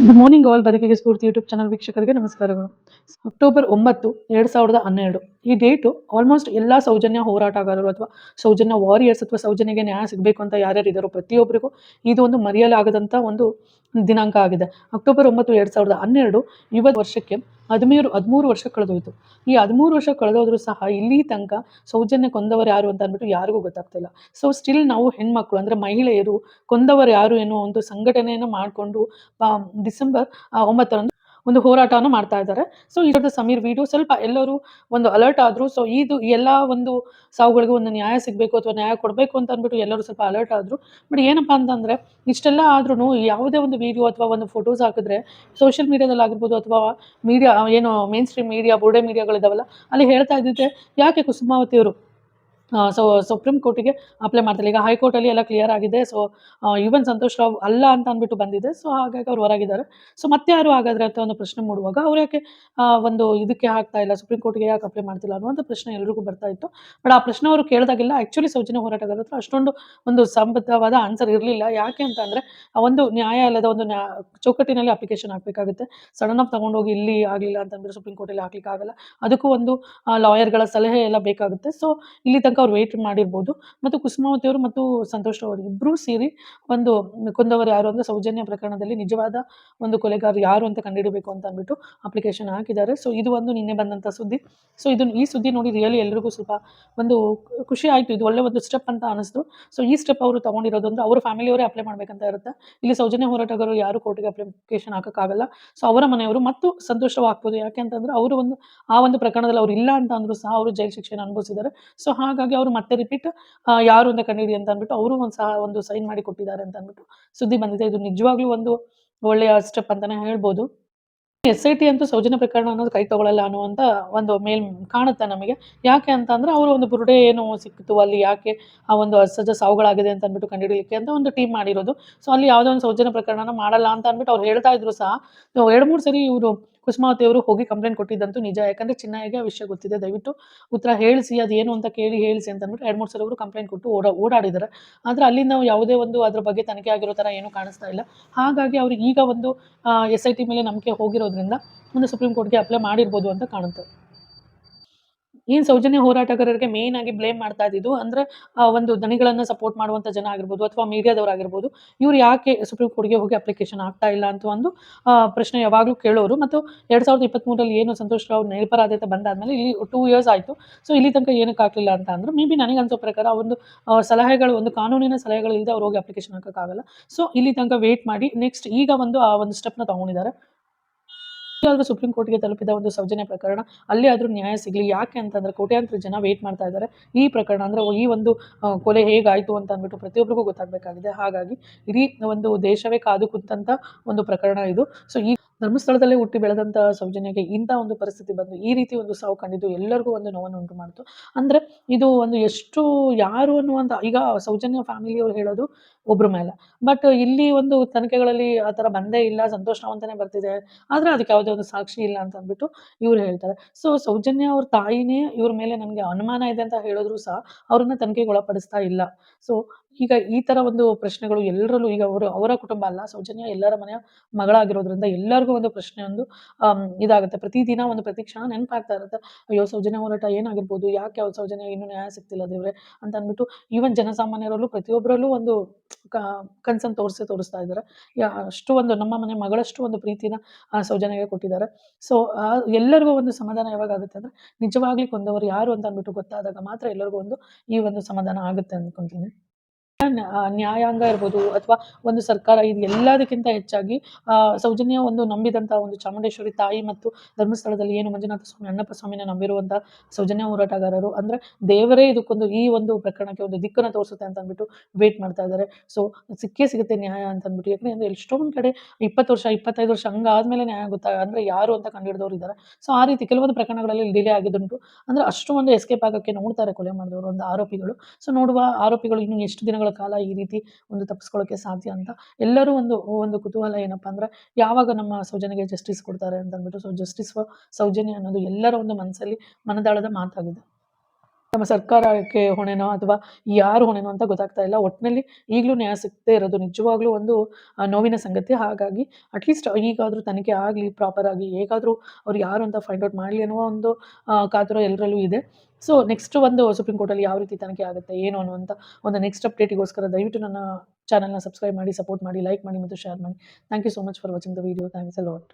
Good morning all ಬದುಕಿಗೆ ಸ್ಫೂರ್ತಿ YouTube channel ವೀಕ್ಷಕರಿಗೆ ನಮಸ್ಕಾರಗಳು. ಅಕ್ಟೋಬರ್ ಒಂಬತ್ತು, ಎರಡು ಸಾವಿರದ ಹನ್ನೆರಡು. ಈ ಡೇಟು ಆಲ್ಮೋಸ್ಟ್ ಎಲ್ಲ ಸೌಜನ್ಯ ಹೋರಾಟಗಾರರು ಅಥವಾ ಸೌಜನ್ಯ ವಾರಿಯರ್ಸ್ ಅಥವಾ ಸೌಜನ್ಯಗೆ ನ್ಯಾಯ ಸಿಗಬೇಕು ಅಂತ ಯಾರ್ಯಾರು ಇದ್ದಾರೋ ಪ್ರತಿಯೊಬ್ಬರಿಗೂ ಇದು ಒಂದು ಮರೆಯಲಾಗದಂಥ ಒಂದು ದಿನಾಂಕ ಆಗಿದೆ. ಅಕ್ಟೋಬರ್ ಒಂಬತ್ತು ಎರಡು ಸಾವಿರದ ಹನ್ನೆರಡು ಇವತ್ತು ವರ್ಷಕ್ಕೆ ಹದಿಮೂರು ಹದಿಮೂರು ವರ್ಷ ಕಳೆದೋಯ್ತು. ಈ ಹದಿಮೂರು ವರ್ಷ ಕಳೆದೋದ್ರೂ ಸಹ ಇಲ್ಲಿ ತನಕ ಸೌಜನ್ಯ ಕೊಂದವರು ಯಾರು ಅಂತ ಅಂದ್ಬಿಟ್ಟು ಯಾರಿಗೂ ಗೊತ್ತಾಗ್ತಿಲ್ಲ. ಸೊ ಸ್ಟಿಲ್ ನಾವು ಹೆಣ್ಮಕ್ಳು ಅಂದರೆ ಮಹಿಳೆಯರು ಕೊಂದವರು ಯಾರು ಎನ್ನುವ ಒಂದು ಸಂಘಟನೆಯನ್ನು ಮಾಡಿಕೊಂಡು ಡಿಸೆಂಬರ್ ಒಂಬತ್ತರಂದು ಒಂದು ಹೋರಾಟವನ್ನು ಮಾಡ್ತಾ ಇದ್ದಾರೆ. ಸೊ ಇದರದ ಸಮೀರ್ ವಿಡಿಯೋ ಸ್ವಲ್ಪ ಎಲ್ಲರೂ ಒಂದು ಅಲರ್ಟ್ ಆದ್ರು. ಸೊ ಇದು ಎಲ್ಲ ಒಂದು ಸಾವುಗಳಿಗೂ ಒಂದು ನ್ಯಾಯ ಸಿಗಬೇಕು ಅಥವಾ ನ್ಯಾಯ ಕೊಡಬೇಕು ಅಂತ ಅಂದ್ಬಿಟ್ಟು ಎಲ್ಲರೂ ಸ್ವಲ್ಪ ಅಲರ್ಟ್ ಆದರು. ಬಟ್ ಏನಪ್ಪಾ ಅಂತಂದರೆ, ಇಷ್ಟೆಲ್ಲ ಆದ್ರೂ ಯಾವುದೇ ಒಂದು ವಿಡಿಯೋ ಅಥವಾ ಒಂದು ಫೋಟೋಸ್ ಹಾಕಿದ್ರೆ ಸೋಷಿಯಲ್ ಮೀಡಿಯಾದಲ್ಲಿ ಆಗಿರ್ಬೋದು ಅಥವಾ ಮೀಡಿಯಾ ಏನು ಮೇನ್ ಸ್ಟ್ರೀಮ್ ಮೀಡಿಯಾ ಬೋರ್ಡೆ ಮೀಡಿಯಾಗಳಿದಾವಲ್ಲ ಅಲ್ಲಿ ಹೇಳ್ತಾ ಇದ್ದಿದ್ದೆ ಯಾಕೆ ಕುಸುಮಾವತಿಯವರು ಸೊ ಸುಪ್ರೀಂ ಕೋರ್ಟಿಗೆ ಅಪ್ಲೈ ಮಾಡ್ತಾರೆ. ಈಗ ಹೈಕೋರ್ಟಲ್ಲಿ ಎಲ್ಲ ಕ್ಲಿಯರ್ ಆಗಿದೆ. ಸೊ ಈವನ್ ಸಂತೋಷ್ ರಾವ್ ಅಲ್ಲ ಅಂತ ಅಂದ್ಬಿಟ್ಟು ಬಂದಿದೆ. ಸೊ ಹಾಗಾಗಿ ಅವ್ರು ಹೊರಗಿದ್ದಾರೆ. ಸೊ ಮತ್ತೆ ಯಾರು ಹಾಗಾದ್ರೆ ಅಂತ ಒಂದು ಪ್ರಶ್ನೆ ಮೂಡುವಾಗ ಅವ್ರು ಯಾಕೆ ಒಂದು ಇದಕ್ಕೆ ಹಾಕ್ತಾ ಇಲ್ಲ ಸುಪ್ರೀಂ ಕೋರ್ಟ್ಗೆ ಯಾಕೆ ಅಪ್ಲೈ ಮಾಡ್ತಿಲ್ಲ ಅನ್ನುವಂಥ ಪ್ರಶ್ನೆ ಎಲ್ರಿಗೂ ಬರ್ತಾ ಇತ್ತು. ಬಟ್ ಆ ಪ್ರಶ್ನೆ ಅವರು ಕೇಳಿದಾಗೆಲ್ಲ ಆ್ಯಕ್ಚುಲಿ ಸೌಜನ್ಯ ಹೋರಾಟಗಾರ ಹತ್ರ ಅಷ್ಟೊಂದು ಒಂದು ಸಂಬದ್ಧವಾದ ಆನ್ಸರ್ ಇರಲಿಲ್ಲ. ಯಾಕೆ ಅಂತ ಅಂದರೆ ಒಂದು ನ್ಯಾಯಾಲಯದ ಒಂದು ನ್ಯಾ, ಚೌಕಟ್ಟಿನಲ್ಲಿ ಅಪ್ಲಿಕೇಶನ್ ಹಾಕಬೇಕಾಗುತ್ತೆ. ಸಡನ್ ಆಗಿ ತೊಗೊಂಡೋಗಿ ಇಲ್ಲಿ ಆಗಲಿಲ್ಲ ಅಂತಂದ್ರೆ ಸುಪ್ರೀಂ ಕೋರ್ಟಲ್ಲಿ ಹಾಕ್ಲಿಕ್ಕೆ ಆಗಲ್ಲ ಅದಕ್ಕೂ ಒಂದು ಲಾಯರ್ಗಳ ಸಲಹೆ ಎಲ್ಲ ಬೇಕಾಗುತ್ತೆ. ಸೊ ಇಲ್ಲಿ ತನಕ ಅವ್ರು ವೆಯ್ಟ್ ಮಾಡಿರ್ಬೋದು. ಮತ್ತು ಕುಸುಮಾವತಿ ಅವರು ಮತ್ತು ಸಂತೋಷ್ ಅವರು ಇಬ್ಬರೂ ಸೇರಿ ಒಂದು ಕುಂದವರು ಯಾರು ಅಂದರೆ ಸೌಜನ್ಯ ಪ್ರಕರಣದಲ್ಲಿ ನಿಜವಾದ ಒಂದು ಕೊಲೆಗಾರರು ಯಾರು ಅಂತ ಕಂಡುಹಿಡಬೇಕು ಅಂತ ಅಂದ್ಬಿಟ್ಟು ಅಪ್ಲಿಕೇಶನ್ ಹಾಕಿದ್ದಾರೆ. ಸೊ ಇದು ಒಂದು ನಿನ್ನೆ ಬಂದಂಥ ಸುದ್ದಿ. ಸೊ ಇದು ಈ ಸುದ್ದಿ ನೋಡಿ ರಿಯಲಿ ಎಲ್ರಿಗೂ ಸ್ವಲ್ಪ ಒಂದು ಖುಷಿ ಆಯಿತು. ಇದು ಒಳ್ಳೆ ಒಂದು ಸ್ಟೆಪ್ ಅಂತ ಅನಿಸ್ತು. ಸೊ ಈ ಸ್ಟೆಪ್ ಅವರು ತೊಗೊಂಡಿರೋದು ಅಂದರೆ ಅವ್ರ ಫ್ಯಾಮಿಲಿಯವರೇ ಅಪ್ಲೈ ಮಾಡಬೇಕಂತ ಇರುತ್ತೆ. ಇಲ್ಲಿ ಸೌಜನ್ಯ ಹೋರಾಟಗಾರರು ಯಾರು ಕೋರ್ಟಿಗೆ ಅಪ್ಲಿಕೇಶನ್ ಹಾಕೋಕ್ಕಾಗಲ್ಲ. ಸೊ ಅವರ ಮನೆಯವರು ಮತ್ತು ಸಂತೋಷವಾಗ್ಬೋದು ಯಾಕೆ ಅಂತಂದ್ರೆ ಅವರು ಒಂದು ಆ ಒಂದು ಪ್ರಕರಣದಲ್ಲಿ ಅವ್ರು ಇಲ್ಲ ಅಂತ ಅಂದ್ರು ಸಹ ಅವರು ಜೈಲು ಶಿಕ್ಷೆಯನ್ನು ಅನುಭವಿಸಿದ್ದಾರೆ. ಸೊ ಹಾಗಾಗಿ ಅವರು ಮತ್ತೆ ರಿಪೀಟ್ ಯಾರು ಅಂತ ಕಂಡಿಡಿ ಅಂತ ಅಂದ್ಬಿಟ್ಟು ಅವರು ಒಂದು ಸಹ, ಒಂದು ಸೈನ್ ಮಾಡಿ ಕೊಟ್ಟಿದ್ದಾರೆ ಅಂತ ಅಂದ್ಬಿಟ್ಟು ಸುದ್ದಿ ಬಂದಿದೆ. ಇದು ನಿಜವಾಗ್ಲೂ ಒಂದು ಒಳ್ಳೆಯ ಸ್ಟೆಪ್ ಅಂತಾನೆ ಹೇಳ್ಬೋದು. ಎಸ್ ಐ ಟಿ ಅಂತೂ ಸೌಜನ್ಯ ಪ್ರಕರಣ ಅನ್ನೋದು ಕೈ ತಗೊಳ್ಳಲ್ಲ ಅನ್ನುವಂತ ಒಂದು ಮೇಲ್ ಕಾಣುತ್ತೆ ನಮಗೆ. ಯಾಕೆ ಅಂತ ಅಂದ್ರೆ ಅವರು ಒಂದು ಬುರುಡೆ ಏನು ಸಿಕ್ಕಿತು ಅಲ್ಲಿ ಯಾಕೆ ಆ ಒಂದು ಅಸಜ ಸಾವುಗಳಾಗಿದೆ ಅಂತ ಅಂದ್ಬಿಟ್ಟು ಕಂಡುಹಿಡಿಯಲಿಕ್ಕೆ ಅಂತ ಒಂದು ಟೀಮ್ ಮಾಡಿರೋದು. ಸೊ ಅಲ್ಲಿ ಯಾವುದೋ ಒಂದು ಸೌಜನ್ಯ ಪ್ರಕರಣನ ಮಾಡಲ್ಲ ಅಂತ ಅಂದ್ಬಿಟ್ಟು ಅವ್ರು ಹೇಳ್ತಾ ಇದ್ರು ಸಹ. ಎರಡು ಮೂರು ಸರಿ ಇವರು ಕುಸುಮಾವತಿ ಅವರು ಹೋಗಿ ಕಂಪ್ಲೇಂಟ್ ಕೊಟ್ಟಿದ್ದಂತೂ ನಿಜ. ಯಾಕಂದ್ರೆ ಚಿನ್ನಯ್ಯಗೆ ಆ ವಿಷಯ ಗೊತ್ತಿದೆ. ದಯವಿಟ್ಟು ಉತ್ತರ ಹೇಳಿಸಿ, ಅದೇನು ಅಂತ ಕೇಳಿ ಹೇಳಿಸಿ ಅಂತ ಅಂದ್ಬಿಟ್ಟು ಎರಡು ಮೂರು ಸಲ ಅವರು ಕಂಪ್ಲೇಂಟ್ ಕೊಟ್ಟು ಓಡಾ, ಓಡಾಡಿದ್ದಾರೆ. ಆದರೆ ನಾವು ಯಾವುದೇ ಒಂದು ಅದ್ರ ಬಗ್ಗೆ ತನಿಖೆ ಆಗಿರೋ ಥರ ಏನು ಕಾಣಿಸ್ತಾ ಇಲ್ಲ. ಹಾಗಾಗಿ ಅವ್ರಿಗೆ ಈಗ ಒಂದು ಎಸ್ ಐ ಟಿ ಮೇಲೆ ನಂಬಿಕೆ ಹೋಗಿರೋದ್ರಿಂದ ಒಂದು ಸುಪ್ರೀಂ ಕೋರ್ಟ್ಗೆ ಅಪ್ಲೈ ಮಾಡಿರ್ಬೋದು ಅಂತ ಕಾಣುತ್ತೆ. ಏನು ಸೌಜನ್ಯ ಹೋರಾಟಗಾರರಿಗೆ ಮೇನ್ ಆಗಿ ಬ್ಲೇಮ್ ಮಾಡ್ತಾ ಇದ್ದಿದ್ದು ಅಂದರೆ ಒಂದು ದನಿಗಳನ್ನು ಸಪೋರ್ಟ್ ಮಾಡುವಂಥ ಜನ ಆಗಿರ್ಬೋದು ಅಥವಾ ಮೀಡಿಯಾದವರಾಗಿರ್ಬೋದು ಇವ್ರು ಯಾಕೆ ಸುಪ್ರೀಂ ಕೋರ್ಟ್ಗೆ ಹೋಗಿ ಅಪ್ಲಿಕೇಶನ್ ಆಗ್ತಾ ಇಲ್ಲ ಅಂತ ಒಂದು ಪ್ರಶ್ನೆ ಯಾವಾಗಲೂ ಕೇಳೋರು. ಮತ್ತು ಎರಡು ಸಾವಿರದ ಇಪ್ಪತ್ತ್ಮೂರಲ್ಲಿ ಏನು ಸಂತೋಷ್ ರಾವ್ ಬಂದಾದ ಬಂದಾದ್ಮೇಲೆ ಇಲ್ಲಿ ಟೂ ಇಯರ್ಸ್ ಆಯಿತು. ಸೊ ಇಲ್ಲಿ ತನಕ ಏನಕ್ಕೆ ಆಗಲಿಲ್ಲ ಅಂತ ಅಂದ್ರೆ ಮೇ ಬಿ ನನಗೆ ಅನ್ಸೋ ಪ್ರಕಾರ ಒಂದು ಸಲಹೆಗಳು, ಒಂದು ಕಾನೂನಿನ ಸಲಹೆಗಳು ಇಲ್ಲದೆ ಅವ್ರು ಹೋಗಿ ಅಪ್ಲಿಕೇಶನ್ ಹಾಕೋಕ್ಕಾಗಲ್ಲ. ಸೊ ಇಲ್ಲಿ ತನಕ ವೇಟ್ ಮಾಡಿ ನೆಕ್ಸ್ಟ್ ಈಗ ಒಂದು, ಆ, ಒಂದು ಸ್ಟೆಪ್ನ ತೊಗೊಂಡಿದ್ದಾರೆ. ಆದರೂ ಸುಪ್ರೀಂ ಕೋರ್ಟ್ಗೆ ತಲುಪಿದ ಒಂದು ಸೌಜನ್ಯ ಪ್ರಕರಣ, ಅಲ್ಲಿ ಆದರೂ ನ್ಯಾಯ ಸಿಗಲಿ. ಯಾಕೆ ಅಂತಂದ್ರೆ ಕೋಟ್ಯಾಂತರ ಜನ ವೇಟ್ ಮಾಡ್ತಾ ಇದ್ದಾರೆ. ಈ ಪ್ರಕರಣ ಅಂದರೆ ಈ ಒಂದು ಕೊಲೆ ಹೇಗಾಯಿತು ಅಂತ ಅಂದ್ಬಿಟ್ಟು ಪ್ರತಿಯೊಬ್ಬರಿಗೂ ಗೊತ್ತಾಗಬೇಕಾಗಿದೆ. ಹಾಗಾಗಿ ಇಡೀ ಒಂದು ದೇಶವೇ ಕಾದು ಕುಂತಂಥ ಒಂದು ಪ್ರಕರಣ ಇದು. ಸೊ ಈ ಧರ್ಮಸ್ಥಳದಲ್ಲೇ ಹುಟ್ಟಿ ಬೆಳೆದಂಥ ಸೌಜನ್ಯಗೆ ಇಂಥ ಒಂದು ಪರಿಸ್ಥಿತಿ ಬಂದು ಈ ರೀತಿ ಒಂದು ಸಾವು ಕಂಡಿದ್ದು ಎಲ್ಲರಿಗೂ ಒಂದು ನೋವನ್ನು ಉಂಟು ಮಾಡಿತು ಅಂದರೆ ಇದು ಒಂದು ಎಷ್ಟು ಯಾರು ಅನ್ನುವಂಥ ಈಗ ಸೌಜನ್ಯ ಫ್ಯಾಮಿಲಿಯವರು ಹೇಳೋದು ಒಬ್ಬರ ಮೇಲೆ. ಬಟ್ ಇಲ್ಲಿ ಒಂದು ತನಿಖೆಗಳಲ್ಲಿ ಆ ಥರ ಬಂದೇ ಇಲ್ಲ, ಸಂತೋಷ ಅಂತಲೇ ಬರ್ತಿದೆ. ಆದರೆ ಅದಕ್ಕೆ ಯಾವುದೇ ಒಂದು ಸಾಕ್ಷಿ ಇಲ್ಲ ಅಂತ ಅಂದ್ಬಿಟ್ಟು ಇವ್ರು ಹೇಳ್ತಾರೆ. ಸೊ ಸೌಜನ್ಯ ಅವ್ರ ತಾಯಿನೇ ಇವ್ರ ಮೇಲೆ ನನಗೆ ಅನುಮಾನ ಇದೆ ಅಂತ ಹೇಳಿದ್ರು ಸಹ ಅವ್ರನ್ನ ತನಿಖೆಗೆ ಒಳಪಡಿಸ್ತಾ ಇಲ್ಲ. ಸೊ ಈಗ ಈ ತರ ಒಂದು ಪ್ರಶ್ನೆಗಳು ಎಲ್ಲರಲ್ಲೂ ಈಗ ಅವರು, ಅವರ ಕುಟುಂಬ ಅಲ್ಲ, ಸೌಜನ್ಯ ಎಲ್ಲರ ಮನೆಯ ಮಗಳಾಗಿರೋದ್ರಿಂದ ಎಲ್ಲರಿಗೂ ಒಂದು ಪ್ರಶ್ನೆ ಒಂದು ಇದಾಗುತ್ತೆ. ಪ್ರತಿದಿನ ಒಂದು ಪ್ರತಿ ಕ್ಷಣ ನೆನಪಾಗ್ತಾ ಇರುತ್ತೆ. ಅಯ್ಯೋ, ಸೌಜನ್ಯ ಹೋರಾಟ ಏನಾಗಿರ್ಬೋದು? ಯಾಕೆ ಅವ್ರ ಸೌಜನ್ಯ ಇನ್ನೂ ನ್ಯಾಯ ಸಿಗ್ತಿಲ್ಲ ದೇವ್ರೆ? ಅಂತ ಅಂದ್ಬಿಟ್ಟು ಈವನ್ ಜನಸಾಮಾನ್ಯರಲ್ಲೂ ಪ್ರತಿಯೊಬ್ಬರಲ್ಲೂ ಒಂದು ಕನ್ಸನ್ ತೋರಿಸಿ, ತೋರಿಸ್ತಾ ಇದ್ದಾರೆ. ಅಷ್ಟು ಒಂದು ನಮ್ಮ ಮನೆ ಮಗಳಷ್ಟು ಒಂದು ಪ್ರೀತಿನ ಸೌಜನ್ಯಗೆ ಕೊಟ್ಟಿದ್ದಾರೆ. ಸೊ ಎಲ್ಲರಿಗೂ ಒಂದು ಸಮಾಧಾನ ಯಾವಾಗ ಆಗುತ್ತೆ ಅಂದ್ರೆ ನಿಜವಾಗ್ಲಿ ಕೊಂದವರು ಯಾರು ಅಂತ ಅಂದ್ಬಿಟ್ಟು ಗೊತ್ತಾದಾಗ ಮಾತ್ರ ಎಲ್ಲರಿಗೂ ಒಂದು ಈ ಒಂದು ಸಮಾಧಾನ ಆಗುತ್ತೆ ಅಂದ್ಕೊಂತೀನಿ. ನ್ಯಾಯಾಂಗ ಇರ್ಬೋದು ಅಥವಾ ಒಂದು ಸರ್ಕಾರ ಇದು ಎಲ್ಲದಕ್ಕಿಂತ ಹೆಚ್ಚಾಗಿ ಸೌಜನ್ಯ ಒಂದು ನಂಬಿದಂಥ ಒಂದು ಚಾಮುಂಡೇಶ್ವರಿ ತಾಯಿ ಮತ್ತು ಧರ್ಮಸ್ಥಳದಲ್ಲಿ ಏನು ಮಂಜುನಾಥ ಸ್ವಾಮಿ, ಅಣ್ಣಪ್ಪ ಸ್ವಾಮಿನ ನಂಬಿರುವಂಥ ಸೌಜನ್ಯ ಹೋರಾಟಗಾರರು ಅಂದರೆ ದೇವರೇ ಇದಕ್ಕೊಂದು ಈ ಒಂದು ಪ್ರಕರಣಕ್ಕೆ ಒಂದು ದಿಕ್ಕನ್ನು ತೋರಿಸುತ್ತೆ ಅಂತ ಅಂದ್ಬಿಟ್ಟು ವೇಟ್ ಮಾಡ್ತಾ ಇದ್ದಾರೆ. ಸೊ ಸಿಕ್ಕೇ ಸಿಗುತ್ತೆ ನ್ಯಾಯ ಅಂತ ಅಂದ್ಬಿಟ್ಟು ಅಂದ್ರೆ ಎಷ್ಟೊಂದು ಕಡೆ ಇಪ್ಪತ್ತು ವರ್ಷ, ಇಪ್ಪತ್ತೈದು ವರ್ಷ ಹಂಗಾದ್ಮೇಲೆ ನ್ಯಾಯ ಗೊತ್ತಾ ಅಂದರೆ ಯಾರು ಅಂತ ಕಂಡುಹಿಡಿದವರು ಇದ್ದಾರೆ. ಸೊ ಆ ರೀತಿ ಕೆಲವೊಂದು ಪ್ರಕರಣಗಳಲ್ಲಿ ಡಿಲೇ ಆಗಿದ್ದುಂಟು. ಅಂದರೆ ಅಷ್ಟು ಒಂದು ಎಸ್ಕೇಪ್ ಆಗೋಕ್ಕೆ ನೋಡ್ತಾರೆ ಕೊಲೆ ಮಾಡಿದವರು ಒಂದು ಆರೋಪಿಗಳು. ಸೊ ನೋಡುವ ಆರೋಪಿಗಳು ಇನ್ನು ಎಷ್ಟು ದಿನಗಳ ಕಾಲ ಈ ರೀತಿ ಒಂದು ತಪ್ಪಿಸ್ಕೊಳ್ಳೋಕ್ಕೆ ಸಾಧ್ಯ ಅಂತ. ಎಲ್ಲರೂ ಒಂದು ಒಂದು ಕುತೂಹಲ ಏನಪ್ಪ ಅಂದ್ರೆ, ಯಾವಾಗ ನಮ್ಮ ಸೌಜನ್ಯಗೆ ಜಸ್ಟಿಸ್ ಕೊಡ್ತಾರೆ ಅಂತ ಅಂದ್ಬಿಟ್ಟು ಸೊ ಜಸ್ಟಿಸ್ ಫಾರ್ ಸೌಜನ್ಯ ಅನ್ನೋದು ಎಲ್ಲರ ಒಂದು ಮನಸ್ಸಲ್ಲಿ ಮನದಾಳದ ಮಾತಾಗಿದೆ. ನಮ್ಮ ಸರ್ಕಾರಕ್ಕೆ ಹೊಣೆನೋ ಅಥವಾ ಯಾರು ಹೊಣೆನೋ ಅಂತ ಗೊತ್ತಾಗ್ತಾ ಇಲ್ಲ. ಒಟ್ಟಿನಲ್ಲಿ ಈಗಲೂ ನ್ಯಾಯ ಸಿಗದೇ ಇರೋದು ನಿಜವಾಗ್ಲೂ ಒಂದು ನೋವಿನ ಸಂಗತಿ. ಹಾಗಾಗಿ ಅಟ್ಲೀಸ್ಟ್ ಈಗಾದರೂ ತನಿಖೆ ಆಗಲಿ ಪ್ರಾಪರ್ ಆಗಿ ಹೇಗಾದರೂ ಅವ್ರು ಯಾರು ಅಂತ ಫೈಂಡ್ ಔಟ್ ಮಾಡಲಿ ಅನ್ನುವ ಒಂದು ಕಾತುರ ಎಲ್ಲರಲ್ಲೂ ಇದೆ. ಸೊ ನೆಕ್ಸ್ಟ್ ಒಂದು ಸುಪ್ರೀಂ ಕೋರ್ಟಲ್ಲಿ ಯಾವ ರೀತಿ ತನಿಖೆ ಆಗುತ್ತೆ, ಏನು ಅನ್ನುವಂಥ ಒಂದು ನೆಕ್ಸ್ಟ್ ಅಪ್ಡೇಟಿಗೋಸ್ಕರ ದಯವಿಟ್ಟು ನನ್ನ ಚಾನಲ್ನ ಸಬ್ಸ್ಕ್ರೈಬ್ ಮಾಡಿ ಸಪೋರ್ಟ್ ಮಾಡಿ ಲೈಕ್ ಮಾಡಿ ಮತ್ತು ಶೇರ್ ಮಾಡಿ. Thank you so much for watching the video thanks a lot